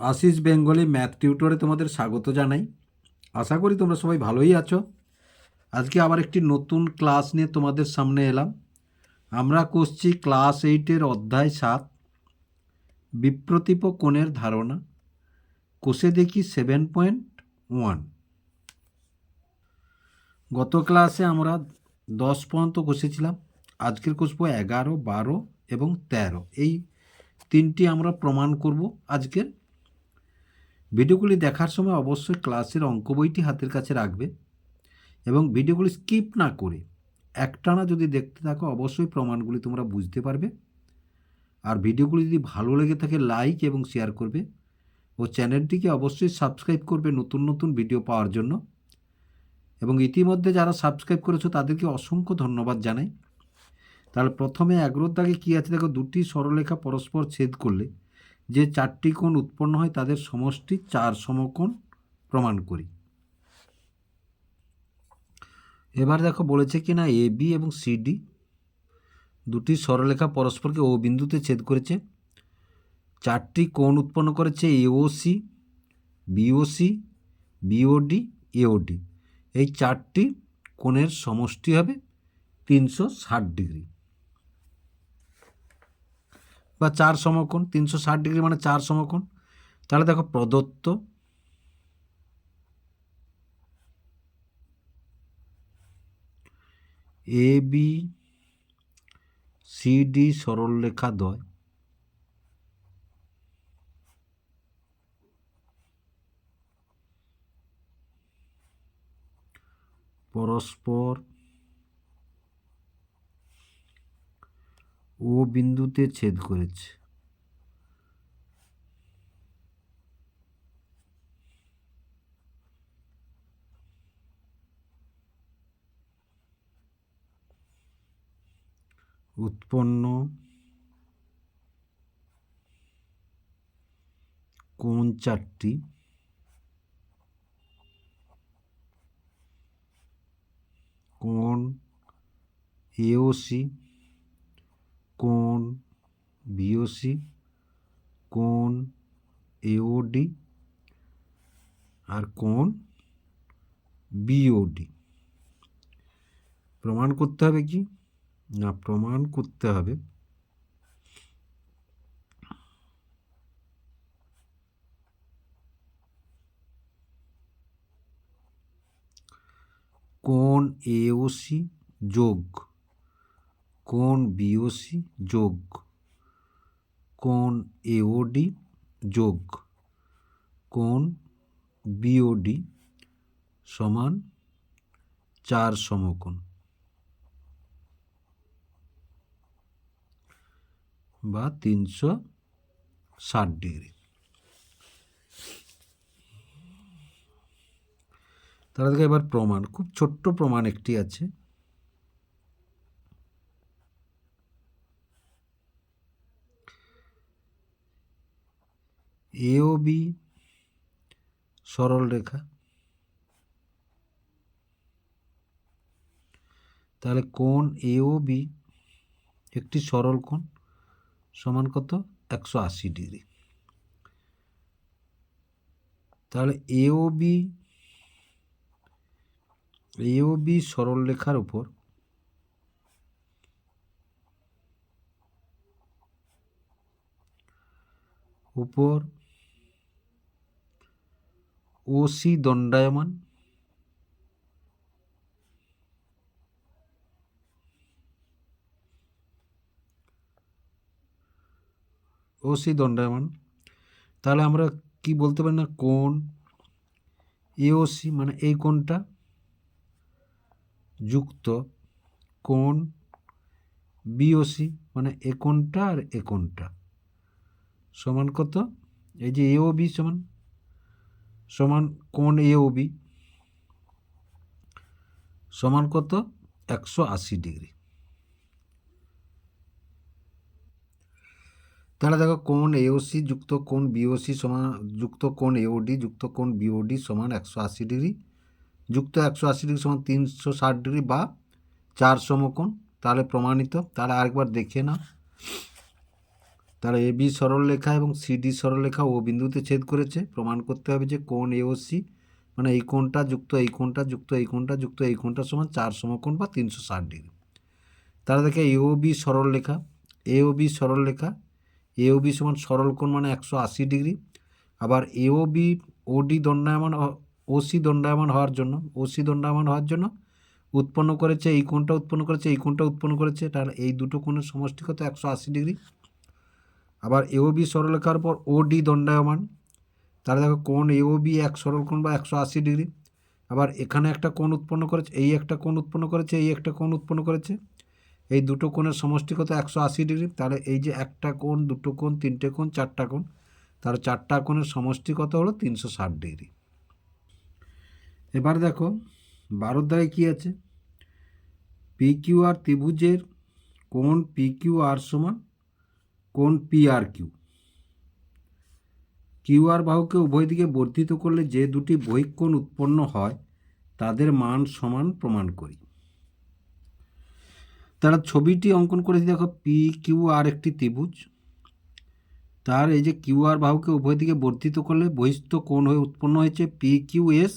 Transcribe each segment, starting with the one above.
Ashis Bengali math টিউটরে তোমাদের স্বাগত জানাই। আশা করি তোমরা সবাই ভালোই আছো। আজকে আবার একটি নতুন ক্লাস নিয়ে তোমাদের সামনে এলাম। আমরা করছি ক্লাস এইটের অধ্যায় সাত, বিপ্রতীপ কোণের ধারণা। কোষে দেখি সেভেন পয়েন্ট ওয়ান। গত ক্লাসে আমরা দশ পর্যন্ত কষেছিলাম। আজকের কষবো এগারো, বারো এবং তেরো। এই তিনটি আমরা প্রমাণ করব আজকের ভিডিওগুলি দেখার সময় অবশ্যই ক্লাসের অঙ্ক বইটি হাতের কাছে রাখবে এবং ভিডিওগুলি স্কিপ না করে একটানা যদি দেখতে থাকো, অবশ্যই প্রমাণগুলি তোমরা বুঝতে পারবে। আর ভিডিওগুলি যদি ভালো লেগে থাকে, লাইক এবং শেয়ার করবে ও চ্যানেলটিকে অবশ্যই সাবস্ক্রাইব করবে নতুন নতুন ভিডিও পাওয়ার জন্য। এবং ইতিমধ্যে যারা সাবস্ক্রাইব করেছ, তাদেরকে অসংখ্য ধন্যবাদ জানাই। তাহলে প্রথমে এগারোর দাগে কী আছে? দেখো, দুটি সরলেখা পরস্পর ছেদ করলে যে চারটি কোণ উৎপন্ন হয়, তাদের সমষ্টি চার সমকোণ প্রমাণ করি। এবার দেখো বলেছে কি না এ বি এবং সিডি দুটি সরলেখা পরস্পরকে ও বিন্দুতে ছেদ করেছে। চারটি কোণ উৎপন্ন করেছে এওসি বিওসি বিওডি এওডি এই চারটি কোণের সমষ্টি হবে তিনশো ষাট ডিগ্রি। বা চার সমকোণ, তিনশো ষাট ডিগ্রি মানে চার সমকোণ। তাহলে দেখো প্রদত্ত এ বি সিডি সরলরেখা দ্বয়। পরস্পর ও বিন্দুতে ছেদ করেছে। উৎপন্ন কোন চারটি। কোন এওসি কোন বিওসি কোন এওডি আর কোন বিওডি প্রমাণ করতে হবে কি? না, প্রমাণ করতে হবে। কোন এওসি যোগ কোন বিওসি যোগ, কোন এওডি যোগ, কোন বিওডি সমান চার সমকোণ। বা তিনশো ষাট ডিগ্রি। তাহলে দেখো এবার প্রমাণ, খুব ছোট্ট প্রমাণ একটি আছে। এও বি সরল রেখা। তাহলে কোণ এও বি একটি সরল কোণ সমান কত? একশো আশি ডিগ্রি। তাহলে এও বি এও বি সরল রেখার উপর উপর ওসি দণ্ডায়মান ওসি দণ্ডায়মান তাহলে আমরা কি বলতে পারি না? কোণ এওসি মানে এই কোণটা যুক্ত। কোণ বিওসি মানে এ কোণটা আর এ কোণটা সমান কত? এই যে এও বি সমান সমান কোণ এও বি সমান কত? একশো আশি ডিগ্রি। তাহলে দেখো কোণ এওসি যুক্ত কোণ বিওসি সমান, যুক্ত কোণ এওডি যুক্ত কোণ বিওডি সমান একশো আশি ডিগ্রি। যুক্ত একশো আশি ডিগ্রি সমান তিনশো ষাট ডিগ্রি বা চার সমকোণ। তাহলে প্রমাণিত। তাহলে আরেকবার দেখে না তাহলে এ বি সরলরেখা এবং সিডি সরলরেখা ও বিন্দুতে ছেদ করেছে। প্রমাণ করতে হবে যে কোণ এ ও সি মানে এই কোণটা যুক্ত, এই কোণটা যুক্ত, এই কোণটা যুক্ত, এই কোণটা সমান চার সমকোণ বা তিনশো ষাট ডিগ্রি। তাহলে দেখে এ ও বি সরলরেখা, এ ও বি সরলরেখা, এ ও বি সমান সরল কোণ মানে একশো আশি ডিগ্রি। আবার এ ও বি ও ডি দণ্ডায়মান ও সি দণ্ডায়মান হওয়ার জন্য, ও সি দণ্ডায়মান হওয়ার জন্য উৎপন্ন করেছে, এই কোণটা উৎপন্ন করেছে, এই কোণটা উৎপন্ন করেছে, তাহলে এই দুটো কোণের সমষ্টি কত একশো আশি ডিগ্রি। আবার এও বি সরলরেখার পর ও ডি দণ্ডায়মান। তাহলে দেখো কোণ এও বি এক সরল কোণ বা একশো আশি ডিগ্রি। আবার এখানে একটা কোণ উৎপন্ন করেছে, এই একটা কোণ উৎপন্ন করেছে, এই একটা কোণ উৎপন্ন করেছে। এই দুটো কোণের সমষ্টি কত একশো আশি ডিগ্রি। তাহলে এই যে একটা কোণ, দুটো কোণ, তিনটে কোণ, চারটা কোণ, তাহলে চারটা কোণের সমষ্টি কত হলো তিনশো ষাট ডিগ্রি। এবার দেখো বারোর দ্বারায় কী আছে? পি কিউ আর ত্রিভুজের কোণ পি কিউ আর সমান কোণ P R Q Q R বাহুকে উভয় দিকে বর্ধিত করলে যে দুটি বহিক কোণ উৎপন্ন হয়, তাদের মান সমান প্রমাণ করি। তারা ছবিটি অঙ্কন করেছি, দেখো পি কিউ আর একটি ত্রিভুজ। তার এই যে কিউ আর বাহুকে উভয় দিকে বর্ধিত করলে বহিস্থ কোণ হয়ে উৎপন্ন হয়েছে পি কিউ এস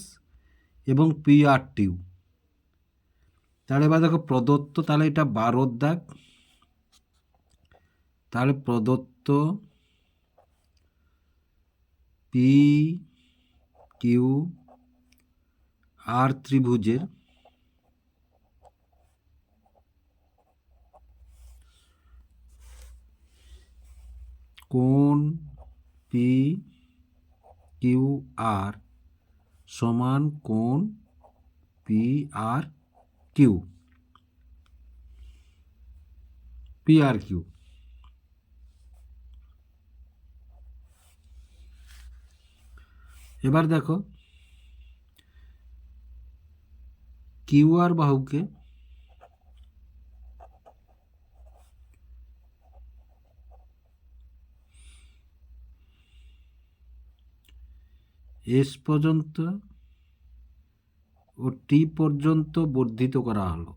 এবং পি আর টিউ তাহলে এবার দেখো প্রদত্ত, তাহলে এটা বারোর দাগ। তাহলে প্রদত্ত পি কিউ আর ত্রিভুজের কোণ পি কিউ আর সমান কোণ P R Q P R Q এবার দেখো কিউ আর বাহুকে এস পর্যন্ত ও টি পর্যন্ত বর্ধিত করা হলো।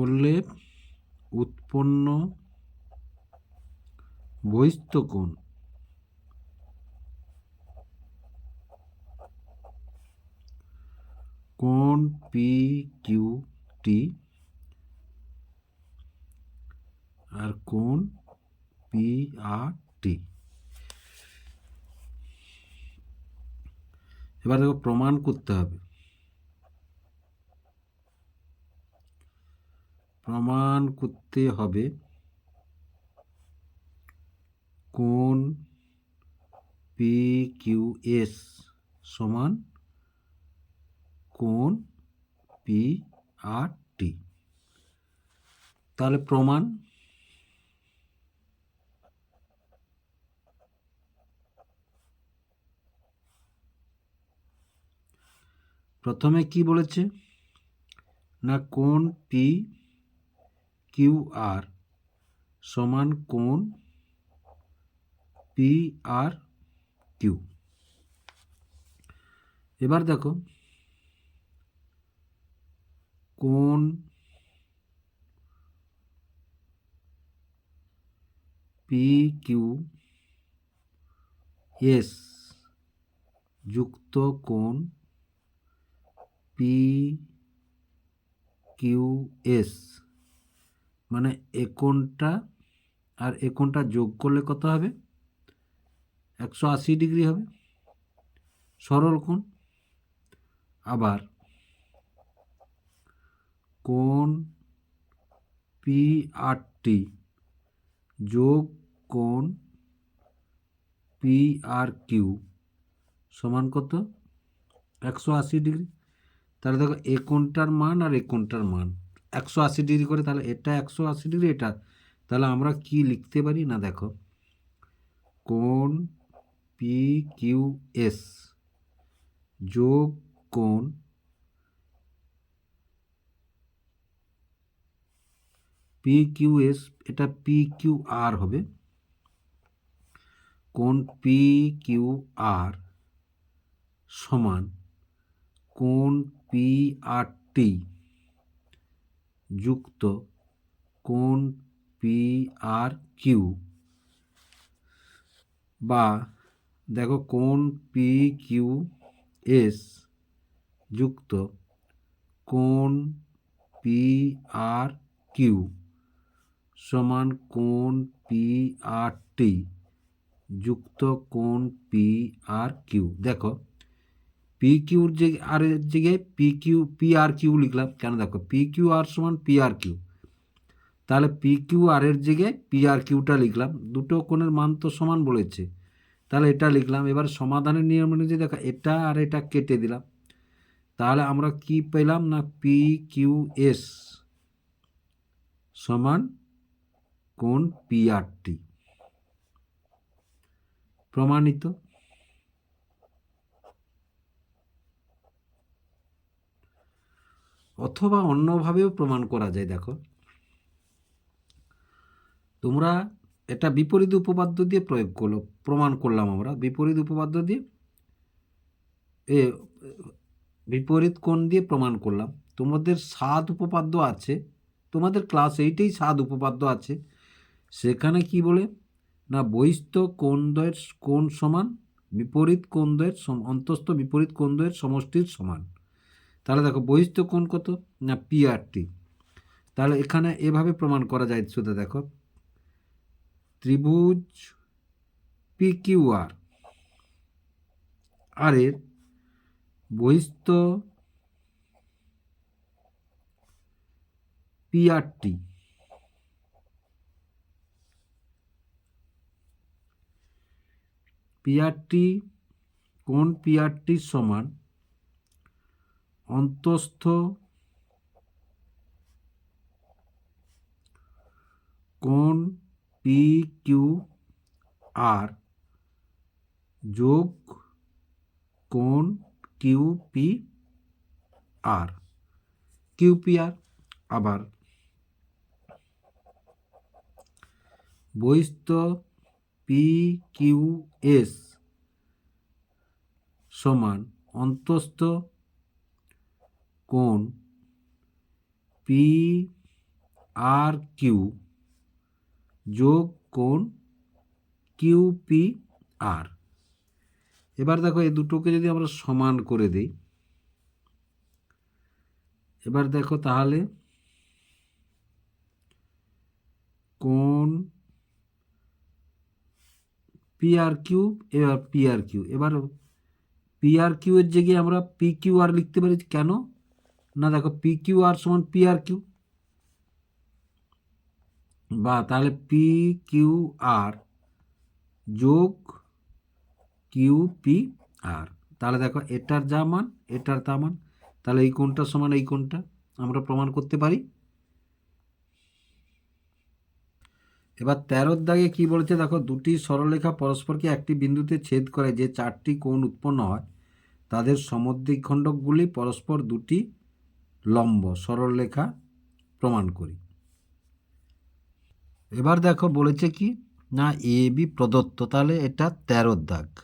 করলে উৎপন্ন বহিস্থ কোণ কোণ পি কিউ টি আর কোণ পি আর টি এবার দেখো প্রমাণ করতে হবে। প্রমাণ করতে হবে কোণ পি কিউ এস সমান কোণ পি আর টি। তাহলে প্রমাণ প্রথমে কি বলেছে? না কোণ পি কিউ আর সমান কোণ পি আর কিউ। এবার দেখো, কোণ পি কিউ এস যুক্ত কোণ পি কিউ এস। মানে এ কোণটা আর এ কোণটা যোগ করলে কত হবে? একশো আশি ডিগ্রি হবে। সরল কোণ। আবার কোণ পি আর টি যোগ কোণ পি আর কিউ সমান কত? একশো আশি ডিগ্রি। তাহলে দেখো এ কোণটার মান আর এ কোণটার মান। একশো আশি ডিগ্রি করে, তাহলে এটা একশো আশি ডিগ্রি, এটা। তাহলে আমরা কি লিখতে পারি? না, দেখো। কোণ পি কিউ এস যোগ কোণ পি কিউ এস, এটা পি কিউ আর হবে। কোণ পি কিউ আর সমান কোণ পি আর টি। যুক্ত কোণ পি আর কিউ বা দেখো কোণ পি কিউ এস যুক্ত কোণ পি আর কিউ সমান কোণ পি আর টি যুক্ত কোণ পি আর কিউ দেখো পি কিউর যে আর জায়গায় P Q P R Q লিখলাম। কেন দেখো? পি কিউ আর সমান পি আর কিউ তাহলে পি কিউ আর এর জায়গায় পি আর কিউটা লিখলাম। দুটো কোণের মান তো সমান বলেছে। তাহলে এটা লিখলাম। এবার সমাধানের নিয়ম অনুযায়ী দেখো, এটা আর এটা কেটে দিলাম। তাহলে আমরা কি পেলাম না পি কিউ এস সমান কোণ টি প্রমাণিত? অথবা অন্যভাবেও প্রমাণ করা যায়, দেখো। তোমরা এটা বিপরীত উপপাদ্য দিয়ে প্রয়োগ করল, প্রমাণ করলাম আমরা। বিপরীত উপপাদ্য দিয়ে, এ, বিপরীত কোণ দিয়ে প্রমাণ করলাম। তোমাদের সাত উপপাদ্য আছে, তোমাদের ক্লাস এইটেই সাত উপপাদ্য আছে। সেখানে কি বলে? না, বহিস্থ কোণদ্বয়ের কোণ সমান, বিপরীত কোণদ্বয়ের অন্তস্থ বিপরীত কোণদ্বয়ের সমষ্টির সমান। তাহলে দেখো বহিস্থ কোণ কত? না পি আর টি তাহলে এখানে এভাবে প্রমাণ করা যায় শুধু দেখো। ত্রিভুজ পি কিউ আর আর এর বহিস্থ পি আর টি পিআরটি কোন পিআরটি সমান অন্তস্থ কোন পি কিউ আর যোগ কোন Q P R. Q P R আবার বহিস্থ পি কিউ এস সমান অন্তস্থ কোণ পি আর কিউ যোগ কোণ কিউ পি আর এবার দেখো এই দুটোকে যদি আমরা সমান করে দিই, এবার দেখো তাহলে কোণ পি আর কিউ এবার পি আর কিউ এবার পি আর কিউ এর জায়গায় আমরা পি কিউ আর লিখতে পারি কেন? না, দেখো পি কিউ আর সমান পি আর কিউ বা তাহলে পি কিউ আর যোগ কিউ পি আর তাহলে দেখো এটার যা মান, এটার তা মান, তাহলে এই কোনটা সমান এই কোনটা আমরা প্রমাণ করতে পারি। এবার তেরোর দাগে কি বলেছে, দেখো দুটি সরলরেখা পরস্পরকে একটি বিন্দুতে ছেদ করে যে চারটি কোণ উৎপন্ন হয়, তাদের সমদ্বিখণ্ডকগুলি পরস্পর দুটি লম্ব সরলরেখা প্রমাণ করি। এবার দেখো বলেছে কি? না, এ, বি প্রদত্ত, তাহলে এটা তেরোর দাগ।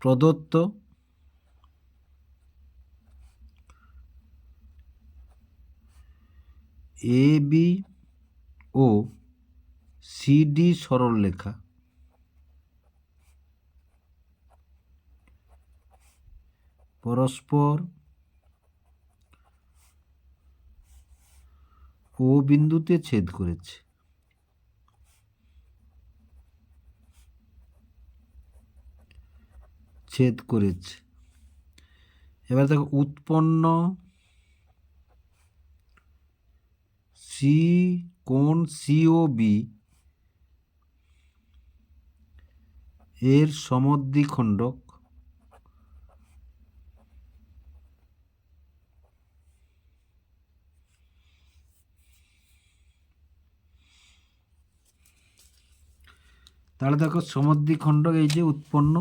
প্রদত্ত এ, বি ও সিডি সরলরেখা পরস্পর ও বিন্দুতে ছেদ করেছে। ছেদ করেছে। এবার দেখো উৎপন্ন সি কোণ সিও বি এর সমদ্বিখণ্ডক তাহলে দেখো সমদ্বিখণ্ডক এই যে উৎপন্ন।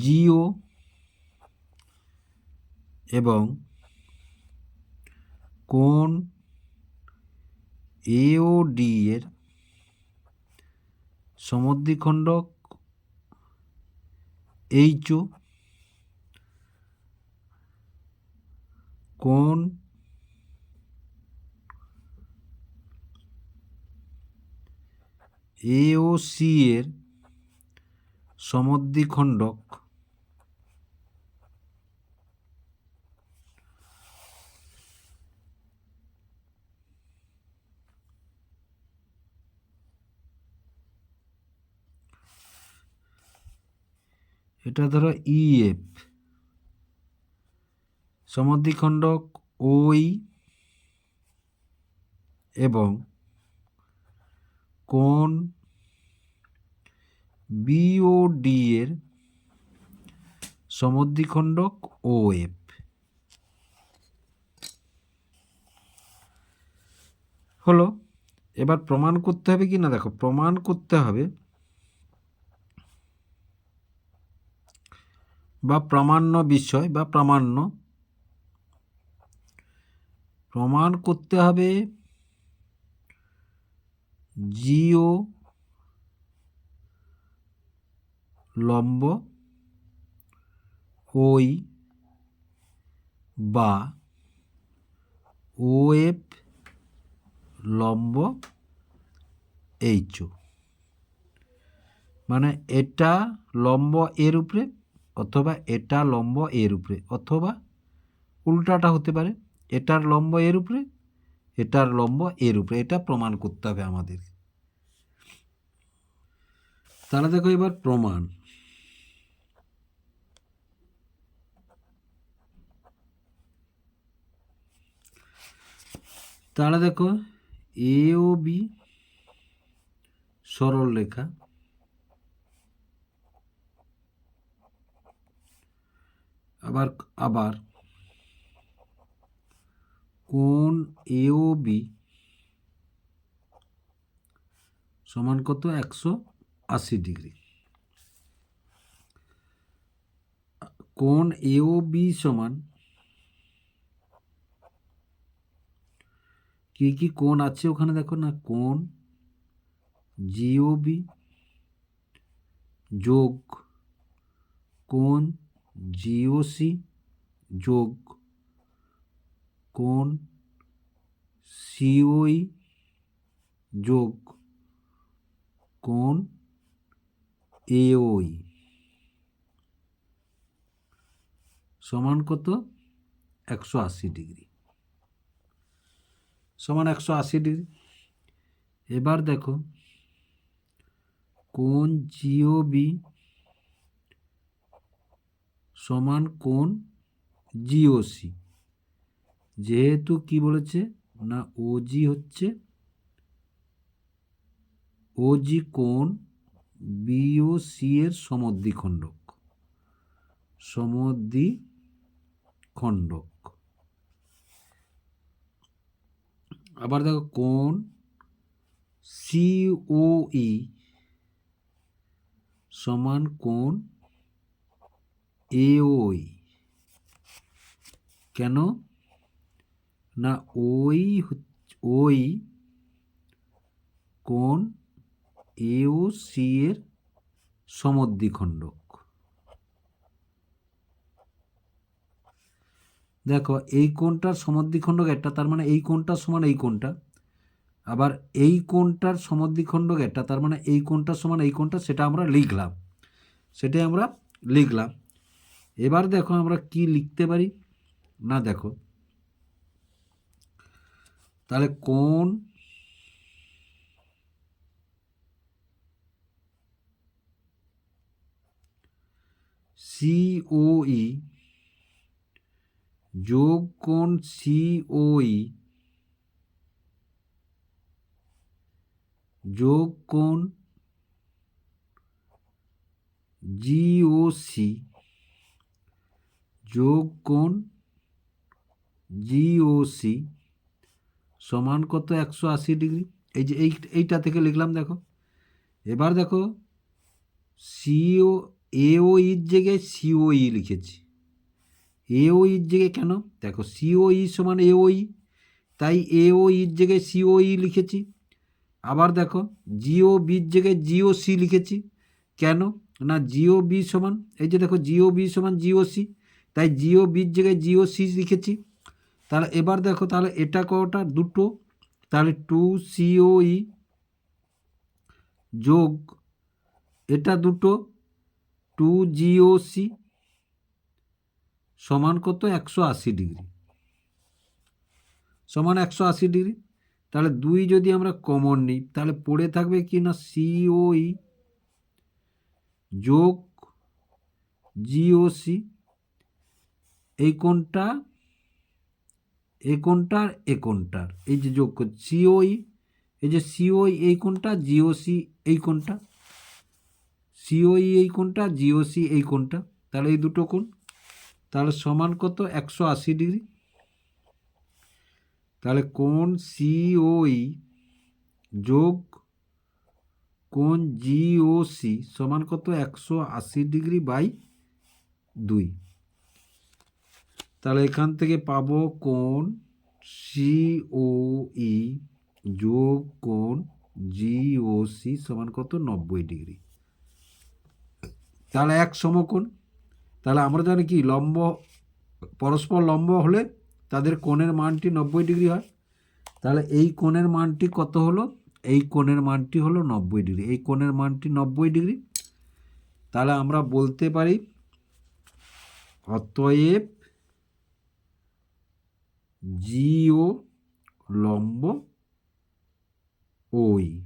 জিও এবং কোন এ ও ডি এর সমদ্বিখণ্ডক এইচ ও কোন এ ও সি এর সমদ্বিখণ্ডক এটা ধরো ইএফ সমদ্বিখণ্ডক ওই এবং কোন বিওডি এর সমদ্বিখণ্ডক ও এফ হলো, এবার প্রমাণ করতে হবে কি না দেখো, প্রমাণ করতে হবে বা প্রামাণ্য বিষয় বা প্রামাণ্য। প্রমাণ করতে হবে জিও লম্ব ওই বা ওএফ লম্ব এইচও মানে এটা লম্ব এর উপরে অথবা এটা লম্ব এর উপরে, অথবা উল্টাটা হতে পারে, এটার লম্ব এর উপরে, এটার লম্ব এর উপরে, এটা প্রমাণ করতে হবে আমাদের। তাহলে দেখো এবার প্রমাণ। তাহলে দেখো এ ও বি সরল রেখা আবার আবার। কোন এ ও বি সমান কত? একশো আশি ডিগ্রি। কোন এ ও বি সমান কি কি কোণ আছে ওখানে দেখো না? কোণ জিওবি যোগ কোণ জিওসি যোগ কোণ সিওই যোগ কোণ এওই সমান কত? একশো আশি ডিগ্রি। সমান একশো আশি ডিগ্রি। এবার দেখো কোন জিও বি সমান কোন জিওসি যেহেতু কি বলেছে? না ওজি হচ্ছে ওজি কোন বিওসি এর সমদ্বিখণ্ডক। সমদ্বিখণ্ডক। আবার দেখো কোন সিওই সমান কোন এওই কেন? না ওই ওই কোন এও সি এর সমদ্বিখণ্ডক? দেখো, এই কোণটার সমদ্বিখণ্ডক একটা, তার মানে এই কোণটার সমান এই কোণটা আবার এই কোণটার সমদ্বিখণ্ডক একটা, তার মানে এই কোণটার সমান এই কোণটা সেটা আমরা লিখলাম। সেটাই আমরা লিখলাম। এবার দেখো আমরা কি লিখতে পারি? না, দেখো। তাহলে কোণ সিওই যোগ কোণ সিওই যোগ কোণ জিওসি যোগ কোণ জিওসি সমান কত একশো আশি ডিগ্রি? এই যে এই, এইটা থেকে লিখলাম দেখো। এবার দেখো সিও এও ইর জায়গায় সিওই লিখেছি। এও ইর জায়গায় কেন? দেখো সিওই সমান এওই তাই এ ও ইর জায়গায় সি ও ই লিখেছি। আবার দেখো জিও বির জায়গায় জিও সি লিখেছি। কেন? না জিও বি সমান, এই যে দেখো জিও বি সমান জিও সি তাই জিও বির জায়গায় জিও সি লিখেছি। তাহলে এবার দেখো তাহলে এটা কটা? দুটো। তাহলে টু সিও ই যোগ এটা দুটো। টু জিও সি সমান কত? একশো আশি ডিগ্রি। সমান একশো আশি ডিগ্রি। তাহলে দুই যদি আমরা কমন নিই, তাহলে পড়ে থাকবে কি না? সিওই যোগ জিওসি এই কোনটা এই কোনটার এ কোনটার এই যে যোগ সিওই এই যে সিওই এই কোনটা জিওসি এই কোনটা সিওই এই কোনটা জিওসি এই কোনটা তাহলে এই দুটো কোন তাহলে সমান কত? একশো আশি ডিগ্রি। তাহলে কোন সিওই যোগ কোন জিওসি সমান কত? একশো আশি ডিগ্রি বাই দুই। তাহলে এখান থেকে পাবো কোন সিওই যোগ কোন জিওসি সমান কত? নব্বই ডিগ্রি। তাহলে এক সমকোণ। তাহলে আমরা জানি কি, লম্ব, পরস্পর লম্ব হলে তাদের কোণের মানটি নব্বই ডিগ্রি হয়। তাহলে এই কোণের মানটি কত হলো? এই কোণের মানটি হলো নব্বই ডিগ্রি। এই কোণের মানটি নব্বই ডিগ্রি। তাহলে আমরা বলতে পারি, অতএব জিও লম্ব ওই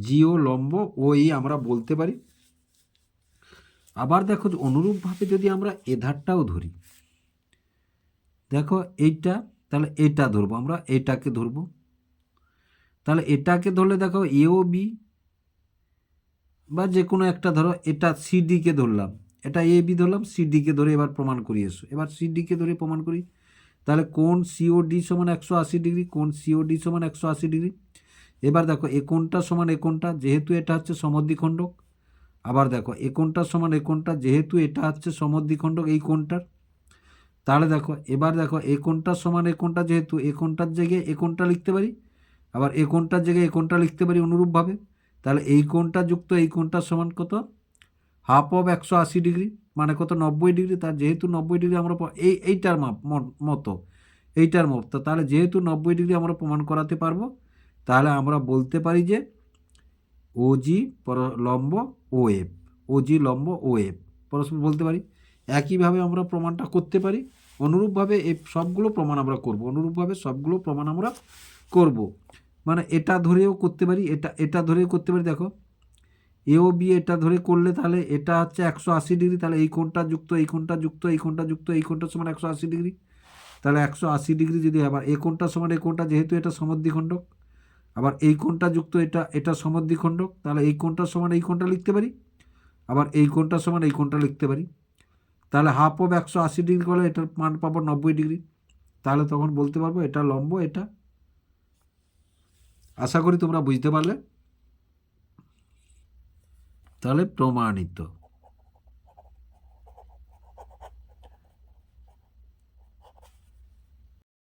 জিও লম্ব ওই আমরা বলতে পারি। আবার দেখো অনুরূপভাবে যদি আমরা এ ধারটাও ধরি। দেখো এইটা, তাহলে এটা ধরবো আমরা, এটাকে ধরবো। তাহলে এটাকে ধরলে দেখো এও বি বা যে কোনো একটা ধরো, এটা সিডিকে ধরলাম। এটা এ বি ধরলাম সিডিকে ধরে এবার প্রমাণ করি এসো। এবার সিডিকে ধরে প্রমাণ করি। তাহলে কোন সিওডি সমান একশো আশি ডিগ্রি কোন সিওডি সমান একশো আশি ডিগ্রি। এবার দেখো, এ কোনটা সমান এ কোনটা যেহেতু এটা হচ্ছে সমদ্বিখণ্ডক, আবার দেখো, এ কোনটা সমান এ কোনটা যেহেতু এটা হচ্ছে সমদ্বিখণ্ডক এই কোনটার তাহলে দেখো, এবার দেখো, এ কোনটার সমান এ কোনটা যেহেতু এ কোনটার জায়গায় এ কোনটা লিখতে পারি, আবার এ কোনটার জায়গায় এ কোনটা লিখতে পারি অনুরূপভাবে, তাহলে এই কোনটা যুক্ত এই কোনটার সমান কত? হাফ অফ একশো আশি ডিগ্রি মানে কত? নব্বই ডিগ্রি তার যেহেতু নব্বই ডিগ্রি আমরা এই, এইটার মাপ মতো, এইটার তো তাহলে যেহেতু নব্বই ডিগ্রি আমরা প্রমাণ করাতে পারব, তাহলে আমরা বলতে পারি যে ওজি পর লম্ব ও এফ ওজি লম্ব ও এফ পরস্পর বলতে পারি। একইভাবে আমরা প্রমাণটা করতে পারি, অনুরূপভাবে এই সবগুলো প্রমাণ আমরা করব, অনুরূপভাবে সবগুলো প্রমাণ আমরা করব। মানে এটা ধরেও করতে পারি, এটা এটা ধরেও করতে পারি, দেখো এও বি এটা ধরে করলে তাহলে এটা হচ্ছে একশো আশি ডিগ্রি, তাহলে এই কোণটা যুক্ত, এই কোণটা যুক্ত, এই কোণটা যুক্ত, এই কোণটা সমান একশো আশি ডিগ্রি। তাহলে একশো আশি ডিগ্রি যদি আবার এই কোণটা সমান এই কোণটা, যেহেতু এটা সমদ্বিখণ্ডক, আবার এই কোণটা যুক্ত, এটা এটা সমদ্বিখণ্ডক, তাহলে এই কোণটা সমান এই কোণটা লিখতে পারি, আবার এই কোণটা সমান এই কোণটা লিখতে পারি। তাহলে হাফ অফ একশো আশি ডিগ্রি করলে এটার মান পাবো নব্বই ডিগ্রি। তাহলে তখন বলতে পারব এটা লম্ব, এটা। আশা করি তোমরা বুঝতে পারলে। তাহলে প্রমাণিত।